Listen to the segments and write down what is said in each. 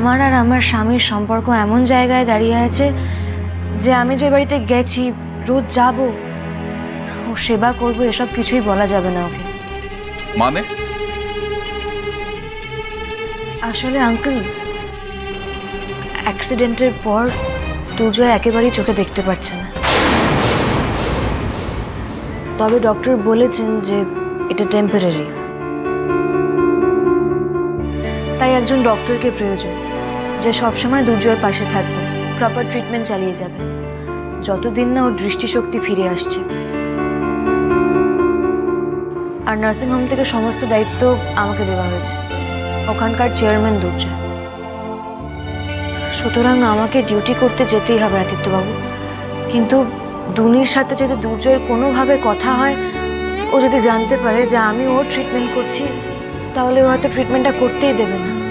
আমার আর আমার স্বামীর সম্পর্ক এমন জায়গায় দাঁড়িয়ে আছে যে আমি যে বাড়িতে গেছি রোজ যাব ও সেবা করব এসব কিছুই বলা যাবে না ওকে। মানে? আসলে আঙ্কেল অ্যাক্সিডেন্টের পর দুর্জয় একেবারেই চোখে দেখতে পাচ্ছে না। তবে ডক্টর বলেছেন যে এটা টেম্পোরারি তাই একজন ডক্টরকে প্রয়োজন। যে সবসময় দুর্জয়ের পাশে থাকবে প্রপার ট্রিটমেন্ট চালিয়ে যাবে। যতদিন না ওর দৃষ্টিশক্তি ফিরে আসছে। আর নার্সিংহোম থেকে সমস্ত দায়িত্ব আমাকে দেওয়া হয়েছে। ওখানকার চেয়ারম্যান দুর্জয় সুতরাং আমাকে ডিউটি করতে যেতেই হবে আদিত্যবাবু। কিন্তু দুনির সাথে যদি দুর্জয়ের কোনোভাবে কথা হয়, ও যদি জানতে পারে যে আমি ওর ট্রিটমেন্ট করছি, তাহলে ও হয়তো ট্রিটমেন্টটা করতেই দেবে না।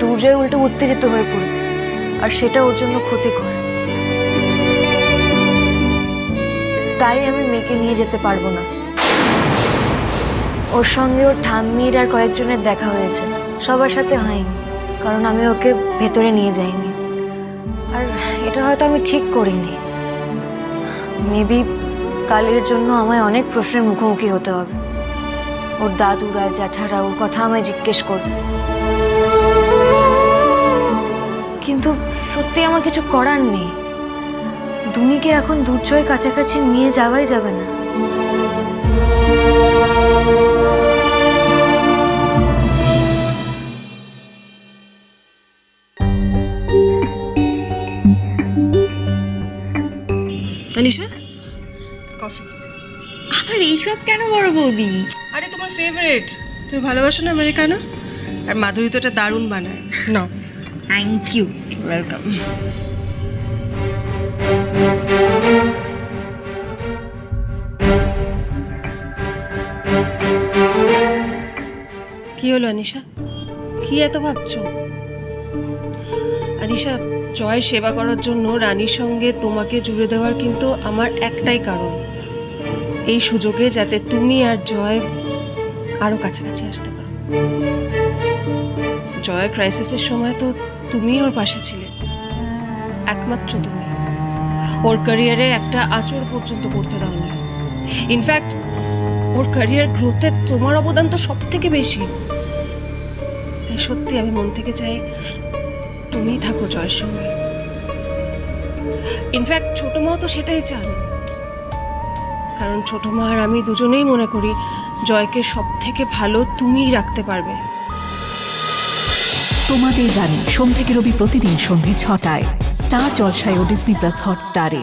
দুর্জয় উল্টো উত্তেজিত হয়ে পড়বে আর সেটা ওর জন্য ক্ষতি ক্ষতিকর। তাই আমি মেয়েকে নিয়ে যেতে পারব না। ওর সঙ্গে ওর ঠাম্মির আর কয়েকজনের দেখা হয়েছে। সবার সাথে হয়নি, কারণ আমি ওকে ভেতরে নিয়ে যাইনি। আর এটা হয়তো আমি ঠিক করিনি। মেবি কালের জন্য আমায় অনেক প্রশ্নের মুখোমুখি হতে হবে। ওর দাদুরা, জ্যাঠারা ওর কথা আমায় জিজ্ঞেস করবে। কিন্তু সত্যি আমার কিছু করার নেই। দুনিকে এখন দুর্জয়ের কাছাকাছি নিয়ে যাওয়াই যাবে না। তানিশা কফি। আবার এইসব কেন বড় বৌদি? আরে তোমার ফেভারিট তুমি ভালোবাসো না আমেরিকানো? আর মাধুরী তো এটা দারুণ বানায়। না থ্যাংক ইউ ওয়েলকাম কি হলো, আনিশা? কি এত ভাবছ? আনিশা জয়ের সেবা করার জন্য রানীর সঙ্গে তোমাকে জুড়ে দেওয়ার কিন্তু আমার একটাই কারণ। এই সুযোগে যাতে তুমি আর জয় আরও কাছাকাছি আসতে পারো। জয় ক্রাইসিসের সময় তো তুমিই ওর পাশে ছিলে। একমাত্র তুমি। ওর ক্যারিয়ারে একটা আচর পর্যন্ত করতে দাওনি। ইনফ্যাক্ট ওর ক্যারিয়ার গ্রোথে তোমার অবদান তো সব থেকে বেশি। তাই সত্যি আমি মন থেকে চাই তুমিই থাকো জয়ের সঙ্গে। ইনফ্যাক্ট ছোট মাও তো সেটাই চান। কারণ ছোট মা আর আমি দুজনেই মনে করি, জয়কে সব থেকে ভালো তুমিই রাখতে পারবে। তোমাদের জানি সোম থেকে রবি প্রতিদিন সন্ধে ছটায় স্টার জলসায় ও ডিসনি প্লাস হটস্টারে।